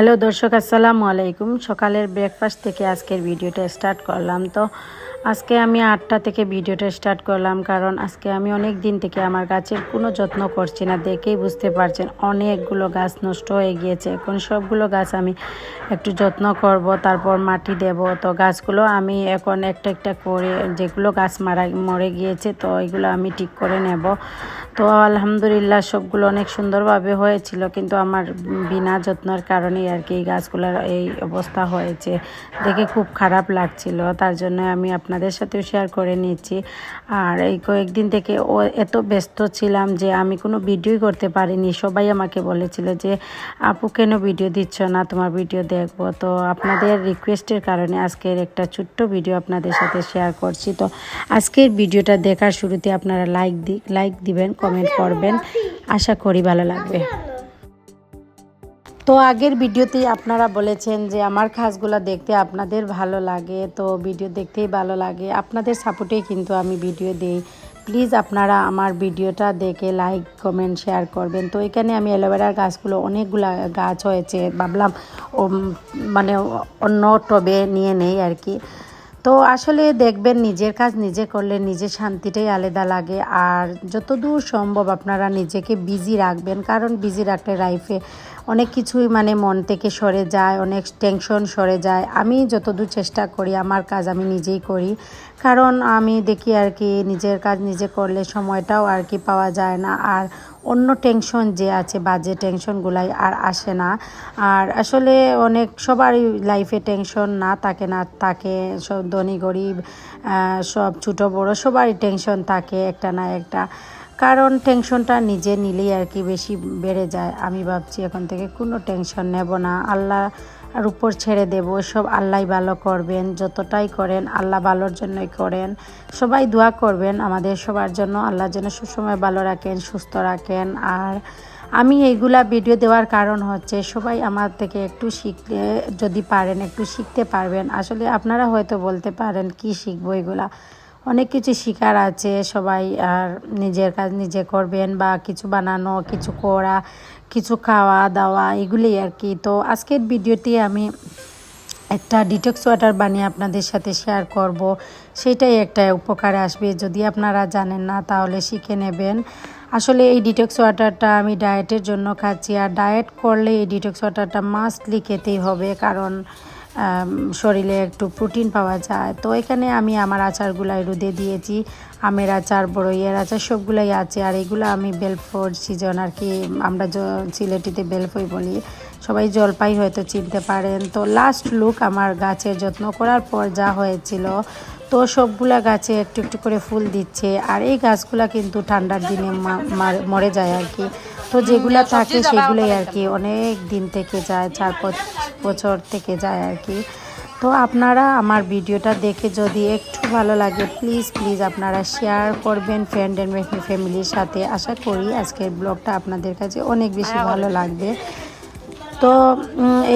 Hello দর্শক, আসসালামু আলাইকুম। সকালের ব্রেকফাস্ট থেকে আজকের ভিডিওটা স্টার্ট করলাম। তো আজকে আমি আটটা থেকে ভিডিওটা স্টার্ট করলাম কারণ আজকে আমি অনেক দিন থেকে আমার গাছের কোনো যত্ন করছি না, দেখেই বুঝতে পারছেন অনেকগুলো গাছ নষ্ট হয়ে গিয়েছে। এখন সবগুলো গাছ আমি একটু যত্ন করব, তারপর মাটি দেব। তো গাছগুলো আমি এখন একটা একটা করে যেগুলো গাছ মারা, মরে গিয়েছে, তো এগুলো আমি ঠিক করে নেব। তো আলহামদুলিল্লাহ সবগুলো অনেক সুন্দরভাবে হয়েছিল, কিন্তু আমার বিনা যত্নের কারণেই আর কি এই গাছগুলোর এই অবস্থা হয়েছে। দেখে খুব খারাপ লাগছিল। তার জন্য আমি আপনাদের সাথেও শেয়ার করে নিচ্ছি। আর এই কয়েকদিন থেকে ও এত ব্যস্ত ছিলাম যে আমি কোনো ভিডিওই করতে পারিনি। সবাই আমাকে বলেছিল যে, আপু, কেন ভিডিও দিচ্ছ না? তোমার ভিডিও দেখব। তো আপনাদের রিকোয়েস্টের কারণে আজকের একটা ছোট্ট ভিডিও আপনাদের সাথে শেয়ার করছি। তো আজকের ভিডিওটা দেখার শুরুতে আপনারা লাইক দি লাইক দিবেন কমেন্ট করবেন। আশা করি ভালো লাগবে। তো আগের ভিডিওতেই আপনারা বলেছেন যে আমার কাজগুলো দেখতে আপনাদের ভালো লাগে, তো ভিডিও দেখতেই ভালো লাগে। আপনাদের সাপোর্টেই কিন্তু আমি ভিডিও দিই। প্লিজ আপনারা আমার ভিডিওটা দেখে লাইক, কমেন্ট, শেয়ার করবেন। তো এখানে আমি অ্যালোভেরার গাছগুলো অনেকগুলো গাছ হয়েছে, ভাবলাম ও মানে অন্য টবে নিয়ে নেই আর কি। তো আসলে দেখবেন নিজের কাজ নিজে করলে নিজের শান্তিটাই আলাদা লাগে। আর যতদূর সম্ভব আপনারা নিজেকে বিজি রাখবেন, কারণ বিজি রাখলে লাইফে অনেক কিছুই মানে মন থেকে সরে যায়, অনেক টেনশন সরে যায়। আমি যতদূর চেষ্টা করি, আমার কাজ আমি নিজেই করি। কারণ আমি দেখি আর কি, নিজের কাজ নিজে করলে সময়টাও আর কি পাওয়া যায় না। আর অন্য টেনশন যে আছে, বাজে টেনশনগুলাই আর আসে না। আর আসলে অনেক, সবারই লাইফে টেনশন না থাকে না, থাকে। সব ধনী গরিব সব ছোটো বড়ো সবারই টেনশন থাকে একটা না একটা। কারণ টেনশনটা নিজে নিলেই আর কি বেশি বেড়ে যায়। আমি ভাবছি এখন থেকে কোনো টেনশন নেব না। আল্লাহ আর উপর ছেড়ে দেব। সব আল্লাহ ভালো করবেন। যতটাই করেন আল্লাহ ভালোর জন্যই করেন। সবাই দোয়া করবেন আমাদের সবার জন্য। আল্লাহ যেন সবসময় ভালো রাখেন, সুস্থ রাখেন। আর আমি এইগুলা ভিডিও দেওয়ার কারণ হচ্ছে সবাই আমার থেকে একটু শিখলে যদি পারেন, একটু শিখতে পারবেন। আসলে আপনারা হয়তো বলতে পারেন, কি শিখব এগুলা? অনেক কিছু শিকার আছে, সবাই আর নিজের কাজ নিজে করবেন বা কিছু বানানো, কিছু করা, কিছু খাওয়া দাওয়া, এগুলোই আর কি। তো আজকের ভিডিওটি আমি একটা ডিটক্স ওয়াটার বানিয়ে আপনাদের সাথে শেয়ার করব। সেটাই একটা উপকারে আসবে, যদি আপনারা জানেন না তাহলে শিখে নেবেন। আসলে এই ডিটক্স ওয়াটারটা আমি ডায়েটের জন্য খাচ্ছি, আর ডায়েট করলে এই ডিটক্স ওয়াটারটা মাস্টলি খেতেই হবে, কারণ শরীরে একটু প্রোটিন পাওয়া যায়। তো এখানে আমি আমার আচারগুলাই রোদে দিয়েছি। আমের আচার, বড়ইয়ের আচার সবগুলোই আছে। আর এগুলো আমি বেলফোর সিজন আর কি, আমরা সিলেটিতে বেলফই বলি। সবাই জলপাই হয়তো চিনতে পারেন। তো লাস্ট লুক আমার গাছের যত্ন করার পর যা হয়েছিল, তো সবগুলা গাছে একটু একটু করে ফুল দিচ্ছে। আর এই গাছগুলা কিন্তু ঠান্ডার দিনে মরে যায় আর কি। তো যেগুলো থাকে সেগুলোই আর কি অনেক দিন থেকে যায় চার বছর থেকে যায় আর কি তো আপনারা আমার ভিডিওটা দেখে যদি একটু ভালো লাগে প্লিজ প্লিজ আপনারা শেয়ার করবেন ফ্রেন্ড অ্যান্ড ফ্যামিলির সাথে। আশা করি আজকের ব্লগটা আপনাদের কাছে অনেক বেশি ভালো লাগবে। তো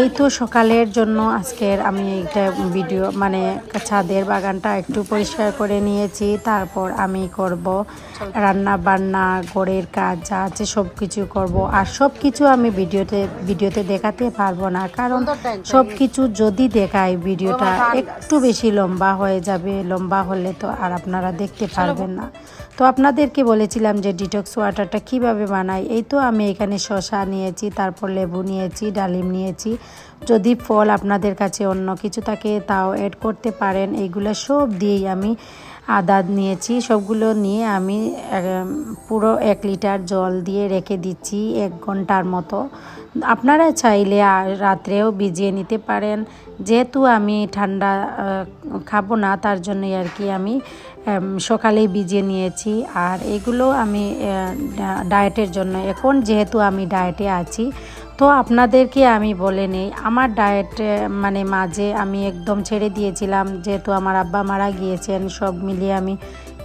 এই তো সকালের জন্য আজকের আমি একটা ভিডিও মানে ছাদের বাগানটা একটু পরিষ্কার করে নিয়েছি। তারপর আমি করব রান্না বান্না ঘরের কাজ যা আছে সব কিছু করব। আর সব কিছু আমি ভিডিওতে ভিডিওতে দেখাতে পারব না। কারণ সব কিছু যদি দেখাই ভিডিওটা একটু বেশি লম্বা হয়ে যাবে লম্বা হলে তো আর আপনারা দেখতে পারবেন না। তো আপনাদেরকে বলেছিলাম যে ডিটক্স ওয়াটারটা কীভাবে বানাই? এই তো আমি এখানে শশা নিয়েছি তারপর লেবু নিয়েছি ডালিম নিয়েছি। যদি ফল আপনাদের কাছে অন্য কিছু থাকে, তাও অ্যাড করতে পারেন। এইগুলো সব দিয়েই আমি আদা নিয়েছি। সবগুলো নিয়ে আমি পুরো এক লিটার জল দিয়ে রেখে দিচ্ছি এক ঘণ্টার মতো। আপনারা চাইলে রাত্রেও ভিজিয়ে নিতে পারেন। যেহেতু আমি ঠান্ডা খাব না, তার জন্যই আর কি আমি সকালেই ভিজিয়ে নিয়েছি। আর এগুলো আমি ডায়েটের জন্য। এখন যেহেতু আমি ডায়েটে আছি তো আপনাদেরকে আমি বলে নেই, আমার ডায়েট মানে মাঝে আমি একদম ছেড়ে দিয়েছিলাম, যেহেতু আমার আব্বা মারা গিয়েছেন, সব মিলিয়ে আমি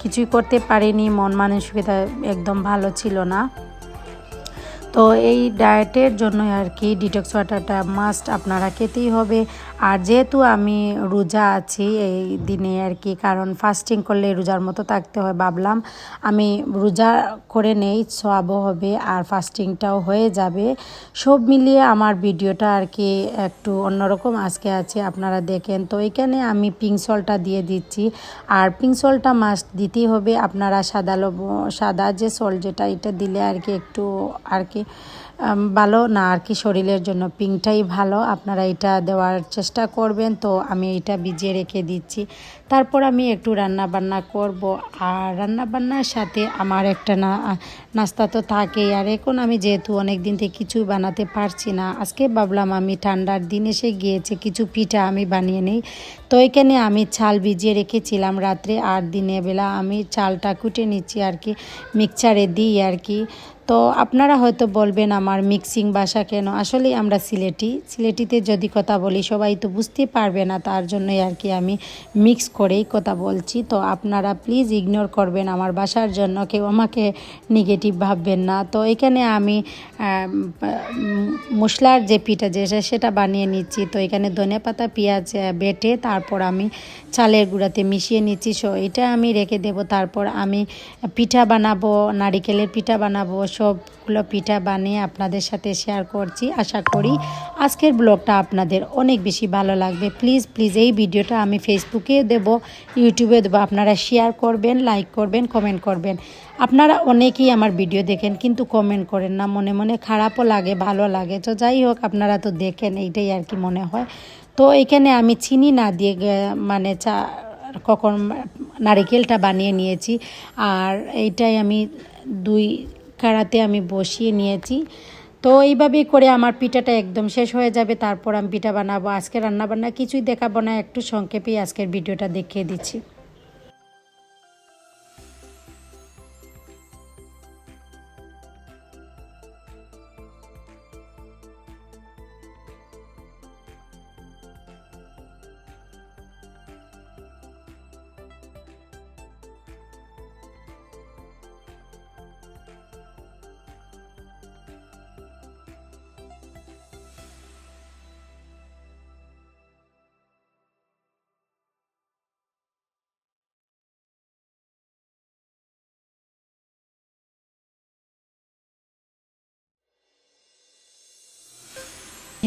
কিছুই করতে পারিনি, মন মানসিকতা একদম ভালো ছিল না। তো এই ডায়েটের জন্য আর কি ডিটক্স ওয়াটারটা মাস্ট আপনারা খেতেই হবে। আর যেহেতু আমি রোজা আছি এই দিনে আর কি, কারণ ফাস্টিং করলে রোজার মতো থাকতে হয় ভাবলাম। আমি রোজা করে নেই, সোয়াবও হবে আর ফাস্টিংটাও হয়ে যাবে। সব মিলিয়ে আমার ভিডিওটা আর কি একটু অন্যরকম আজকে আছে, আপনারা দেখেন। তো এখানে আমি পিঙ্ক সলটা দিয়ে দিচ্ছি। আর পিঙ্ক সলটা মাস্ট দিতেই হবে। আপনারা সাদা লব, সাদা যে সল যেটা, এটা দিলে আর কি একটু আর কি ভালো না আর কি শরীরের জন্য। পিঙ্কটাই ভালো, আপনারা এটা দেওয়ার চেষ্টা করবেন। তো আমি এটা ভিজিয়ে রেখে দিচ্ছি। তারপর আমি একটু রান্না বান্না করব। আর রান্না বান্নার সাথে আমার একটা না, নাস্তা তো থাকেই। আর এখন আমি যেহেতু অনেক দিন থেকে কিছুই বানাতে পারছি না, আজকে ভাবলাম আমি ঠান্ডার দিন এসে গিয়েছে, কিছু পিঠা আমি বানিয়ে নিই। তো এখানে আমি চাল ভিজিয়ে রেখেছিলাম রাত্রে, আর দিনের বেলা আমি চালটা কুটে নিচ্ছি আর কি মিক্সচারে দিই আর কি। তো আপনারা হয়তো বলবেন আমার মিক্সিং ভাষা কেন? আসলে আমরা সিলেটি। সিলেটিতে যদি কথা বলি, সবাই তো বুঝতে পারবে না, তার জন্যই আর কি আমি মিক্স করেই কথা বলছি। তো আপনারা প্লিজ ইগনোর করবেন আমার বাসার জন্য, কেউ আমাকে নেগেটিভ ভাববেন না। তো এখানে আমি মশলার যে পিঠা যে সেটা বানিয়ে নিচ্ছি। তো এখানে ধনে পাতা, পেঁয়াজ বেটে, তারপর আমি চালের গুঁড়াতে মিশিয়ে নিচ্ছি। সো এটা আমি রেখে দেব। তারপর আমি পিঠা বানাবো, নারিকেলের পিঠা বানাবো সবগুলো পিঠা বানিয়ে আপনাদের সাথে শেয়ার করছি। আশা করি আজকের ব্লগটা আপনাদের অনেক বেশি ভালো লাগবে। প্লিজ প্লিজ এই ভিডিওটা আমি ফেসবুকে দেব ইউটিউবে দেবো। আপনারা শেয়ার করবেন লাইক করবেন কমেন্ট করবেন। আপনারা অনেকেই আমার ভিডিও দেখেন কিন্তু কমেন্ট করেন না। মনে মনে খারাপও লাগে, ভালো লাগে। তো যাই হোক, আপনারা তো দেখেন, এইটাই আর কি মনে হয়। তো এখানে আমি চিনি না দিয়ে মানে চা, কখন, নারিকেলটা বানিয়ে নিয়েছি। আর এইটাই আমি দুই কাড়াতে আমি বসিয়ে নিয়েছি। তো এইভাবেই করে আমার পিঠাটা একদম শেষ হয়ে যাবে, তারপর আমি পিঠা বানাবো। আজকে রান্নাবান্না কিছুই দেখাবো না, একটু সংক্ষেপেই আজকের ভিডিওটা দেখিয়ে দিচ্ছি।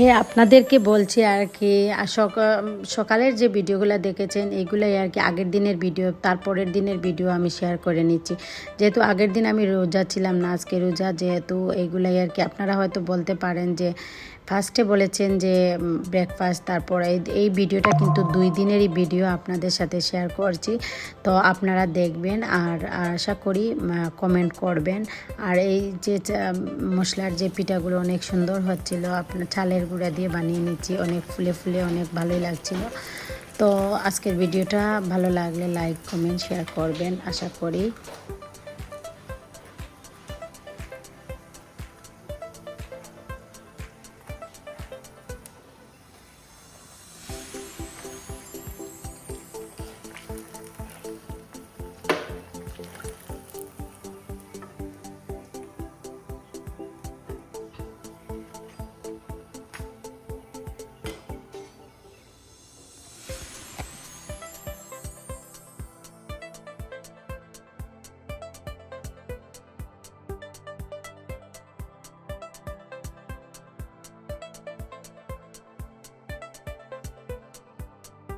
হ্যাঁ আপনাদেরকে বলছি আর কি সকালের যে ভিডিওগুলো দেখেছেন, এগুলোই আর কি আগের দিনের ভিডিও, তারপরের দিনের ভিডিও আমি শেয়ার করে নিচ্ছি। যেহেতু আগের দিন আমি রোজা ছিলাম না, আজকে রোজা যেহেতু এইগুলাই আর কি আপনারা হয়তো বলতে পারেন যে ফার্স্টে বলেছেন যে ব্রেকফাস্ট তারপর এই ভিডিওটা কিন্তু দুই দিনেরই ভিডিও আপনাদের সাথে শেয়ার করছি। তো আপনারা দেখবেন আর আশা করি কমেন্ট করবেন। আর এই যে মশলার যে পিঠাগুলো অনেক সুন্দর হচ্ছিল, আপনার চালের গুঁড়া দিয়ে বানিয়ে নিচ্ছি, অনেক ফুলে ফুলে অনেক ভালোই লাগছিল। তো আজকের ভিডিওটা ভালো লাগলে লাইক কমেন্ট শেয়ার করবেন, আশা করি।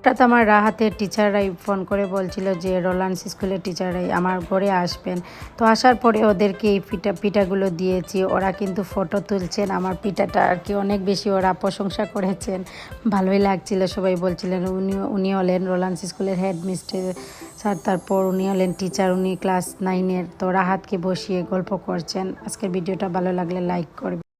হঠাৎ আমার রাহাতের টিচাররাই ফোন করে বলছিল যে, রোলান্স স্কুলের টিচাররাই আমার ঘরে আসবেন। তো আসার পরে ওদেরকে এই পিঠা, পিঠাগুলো দিয়েছি। ওরা কিন্তু ফটো তুলছেন। আমার পিঠাটা আর কি অনেক বেশি ওরা প্রশংসা করেছেন। ভালোই লাগছিল, সবাই বলছিলেন। উনি উনি হলেন রোলান্স স্কুলের হেড স্যার, তারপর উনি হলেন টিচার, উনি ক্লাস নাইনের। তো রাহাতকে বসিয়ে গল্প করছেন। আজকের ভিডিওটা ভালো লাগলে লাইক করবেন।